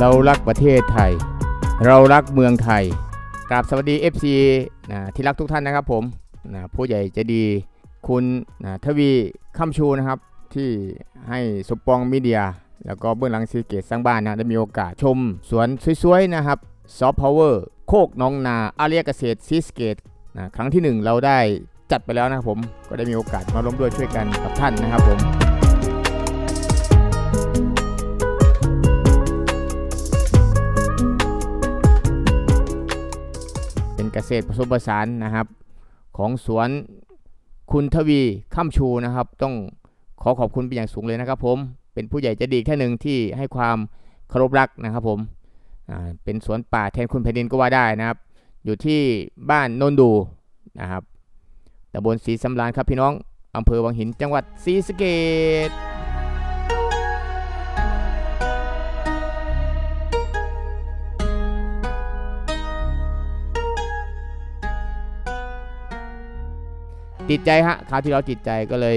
เรารักประเทศไทย เรารักเมืองไทยกราบสวัสดี FC นะที่รักทุกท่านนะครับผมนะผู้ใหญ่จะดีคุณนะทวีคำชูนะครับ ที่ให้สปองมีเดีย แล้วก็เบื้องหลังซีเกตสร้างบ้านนะได้มีโอกาสชมสวนสวยๆนะครับซอฟต์พาวเวอร์โคกน้องนาอาเรียเกษตรซีสเกตนะครั้งที่หนึ่งเราได้จัดไปแล้วนะครับผมก็ได้มีโอกาสมาร่วมด้วยช่วยกันกับท่านนะครับผม เกษตรผสมผสานนะครับ ของสวนคุณทวีข้ามชูนะครับ ต้องขอขอบคุณเป็นอย่างสูงเลยนะครับ ผมเป็นผู้ใหญ่ใจดีอีกท่หนึ่งที่ให้ความเคารพรักนะครับผมเป็นสวนป่าแทนคุณแผ่นดินก็ว่าได้นะครับ อยู่ที่บ้านโนนดูนะครับตำบลศรีสำราญครับพี่น้องอำเภอวังหินจังหวัดศรีสะเกษ ติดใจฮะคราวที่เราติดใจก็เลย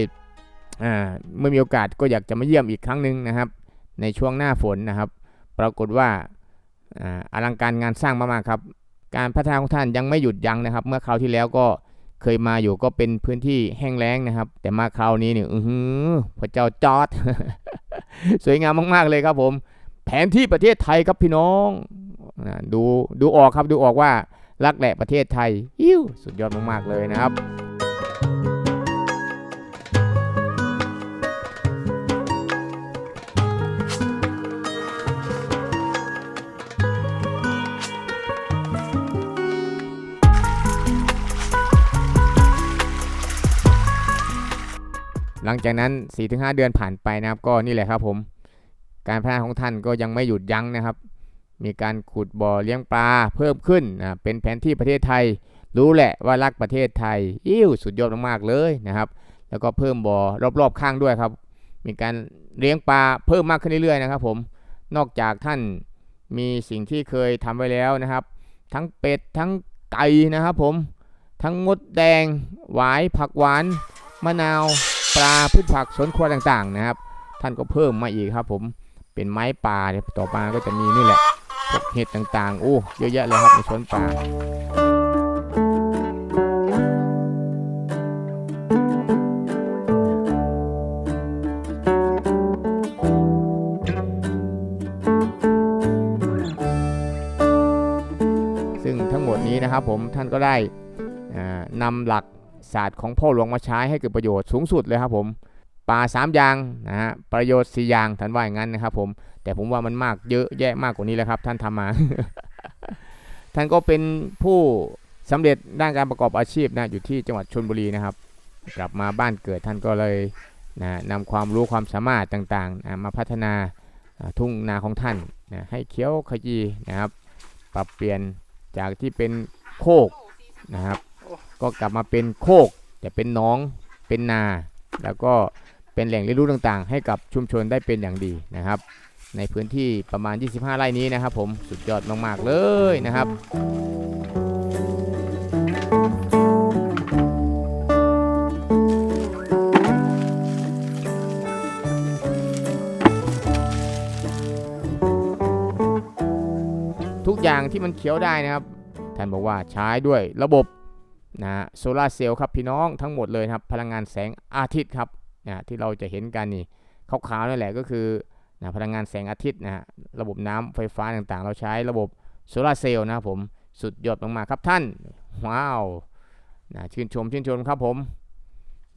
อ่าเมื่อมีโอกาสก็อยากจะมาเยี่ยมอีกครั้งหนึ่งนะครับ ในช่วงหน้าฝนนะครับ ปรากฏว่าอ่าอลังการงานสร้างมากๆครับ การพัฒนาของท่านยังไม่หยุดยั้งนะครับ เมื่อคราวที่แล้วก็เคยมาอยู่ก็เป็นพื้นที่แห้งแล้งนะครับ แต่มาคราวนี้เนี่ยอือหือพระเจ้าจอด สวยงามมากๆเลยครับผม แผนที่ประเทศไทยครับพี่น้องดูดูออกครับดูออกว่ารักแหละประเทศไทยอิ้วสุดยอดมากๆเลยนะครับ หลังจากนั้น 4-5 เดือนผ่านไปนะครับ ก็นี่แหละครับผม การพัฒนาของท่านก็ยังไม่หยุดยั้งนะครับ มีการขุดบ่อเลี้ยงปลาเพิ่มขึ้นนะเป็นแผนที่ประเทศไทย รู้แหละว่ารักประเทศไทย อิ่วสุดยอดมากๆเลยนะครับ แล้วก็เพิ่มบ่อรอบๆข้างด้วยครับ มีการเลี้ยงปลาเพิ่มมากขึ้นเรื่อยๆนะครับ ผม นอกจากท่านมีสิ่งที่เคยทำไว้แล้วนะครับ ทั้งเป็ดทั้งไก่นะครับผม ทั้งมดแดง หวายผักหวาน มะนาว ปลาพืชผักสวนครัวต่างๆนะครับ ท่านก็เพิ่มมาอีกครับ ผมเป็นไม้ป่าเนี่ยต่อมาก็จะมีนี่แหละพวกเห็ดต่างๆ โอ้เยอะแยะเลยครับในสวนป่าซึ่งทั้งหมดนี้นะครับผมท่านก็ได้นำหลัก ศาสตร์ของพ่อหลวงมาใช้ให้เกิดประโยชน์สูงสุดเลยครับผมป่าสามอย่างนะฮะประโยชน์สี่อย่างท่านว่าอย่างนั้นนะครับผมแต่ผมว่ามันมากเยอะแยะมากกว่านี้แล้วครับ ท่านทำมา ท่านก็เป็นผู้สำเร็จด้านการประกอบอาชีพนะอยู่ที่จังหวัดชลบุรีนะครับ กลับมาบ้านเกิดท่านก็เลยนะนำความรู้ความสามารถต่างๆนะมาพัฒนาทุ่งนาของท่านนะให้เขียวขจีนะครับ ปรับเปลี่ยนจากที่เป็นโคกนะครับ ก็กลับมาเป็นโคกแต่เป็นหน้องเป็นนา แล้วก็เป็นแหล่งเรียนรู้ต่างๆ ให้กับชุมชนได้เป็นอย่างดีนะครับ ในพื้นที่ประมาณ 25 ไร่นี้นะครับ ผมสุดยอดมากๆเลยนะครับทุกอย่างที่มันเขียวได้นะครับ ท่านบอกว่าใช้ด้วยระบบ นะโซลาร์เซลล์ครับพี่น้องทั้งหมดเลยครับพลังงานแสงอาทิตย์ครับนะที่เราจะเห็นกันนี่ขาวๆนั่นแหละก็คือนะพลังงานแสงอาทิตย์นะฮะระบบน้ำไฟฟ้าต่างๆ เราใช้ระบบโซลาร์เซลล์นะผมสุดยอดมากๆครับท่าน ว้าวนะชื่นชมชื่นชมครับผม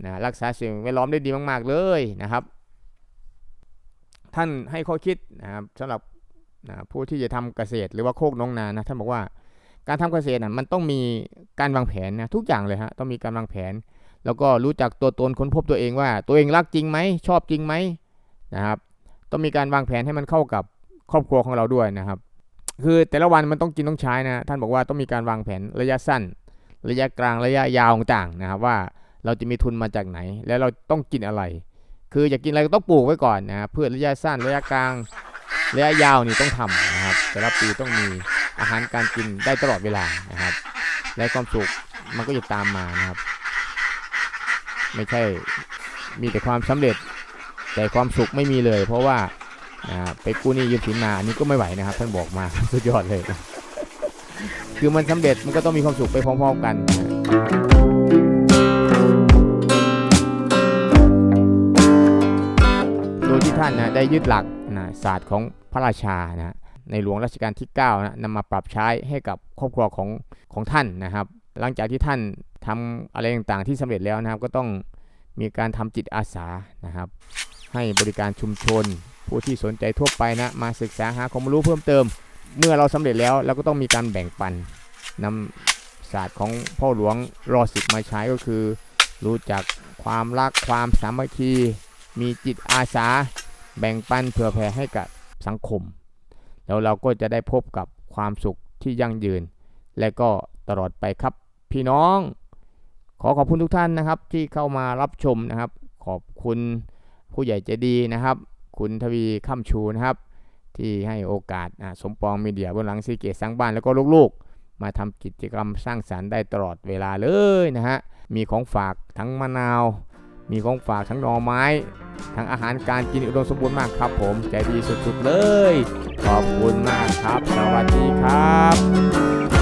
นะรักษาสิ่งแวดล้อมได้ดีมาก ๆเลยนะครับ ท่านให้ข้อคิดนะครับสำหรับนะผู้ที่จะทำเกษตรหรือว่าโคกน้องนานะท่านบอกว่า การทำเกษตรน่ะมันต้องมีการวางแผนนะทุกอย่างเลยฮะต้องมีการวางแผน แล้วก็รู้จักตัวตนค้นพบตัวเองว่า ตัวเองรักจริงไหมชอบจริงไหมนะครับต้องมีการวางแผนให้มันเข้ากับครอบครัวของเราด้วยนะครับ คือแต่ละวันมันต้องกินต้องใช้นะท่านบอกว่าต้องมีการวางแผนระยะสั้น ระยะกลางระยะยาวต่างๆนะครับว่าเราจะมีทุนมาจากไหน แล้วเราต้องกินอะไร คืออยากกินอะไรก็ต้องปลูกไว้ก่อนนะครับเพื่อระยะสั้นระยะกลางระยะยาวนี่ต้องทำนะครับแต่ละปีต้องมี อาหารการกินได้ตลอดเวลานะครับ และความสุขมันก็จะตามมานะครับ ไม่ใช่มีแต่ความสำเร็จ แต่ความสุขไม่มีเลย เพราะว่าไปกู้นี้ยืมสินมาอันนี้ก็ไม่ไหวนะครับ ท่านบอกมาสุดยอดเลย คือมันสำเร็จมันก็ต้องมีความสุขไปพร้อมๆกันโดยที่ท่านนะได้ยึดหลักนะศาสตร์ของพระราชานะ ในหลวงรัชกาลที่9นะนำมาปรับใช้ให้กับครอบครัวของของท่านนะครับ หลังจากที่ท่านทำอะไรต่างๆที่สำเร็จแล้วนะครับ ก็ต้องมีการทำจิตอาสานะครับ ให้บริการชุมชน ผู้ที่สนใจทั่วไปนะมาศึกษาหาความรู้เพิ่มเติม เมื่อเราสำเร็จแล้วเราก็ต้องมีการแบ่งปันนำศาสตร์ของพ่อหลวงรอสิบมาใช้ก็คือ รู้จักความรักความสามัคคี มีจิตอาสา แบ่งปันเผื่อแผ่ให้กับสังคม แล้วเราก็จะได้พบกับความสุขที่ยั่งยืน และก็ตลอดไปครับ พี่น้อง ขอขอบคุณทุกท่านนะครับ ที่เข้ามารับชมนะครับ ขอบคุณผู้ใหญ่ใจดีนะครับ คุณทวีข้ามชูนะครับ ที่ให้โอกาสสมปองมีเดียบนหลังซีเกตสร้างบ้านแล้วก็ลูกๆ มาทำกิจกรรมสร้างสารรค์ได้ตลอดเวลาเลยนะฮะมีของฝากทั้งมะนาว มีของฝากทั้งหน่อไม้ ทั้งอาหารการกินอุดมสมบูรณ์มากครับ ผมใจดีสุดๆเลย ขอบคุณมากครับ สวัสดีครับ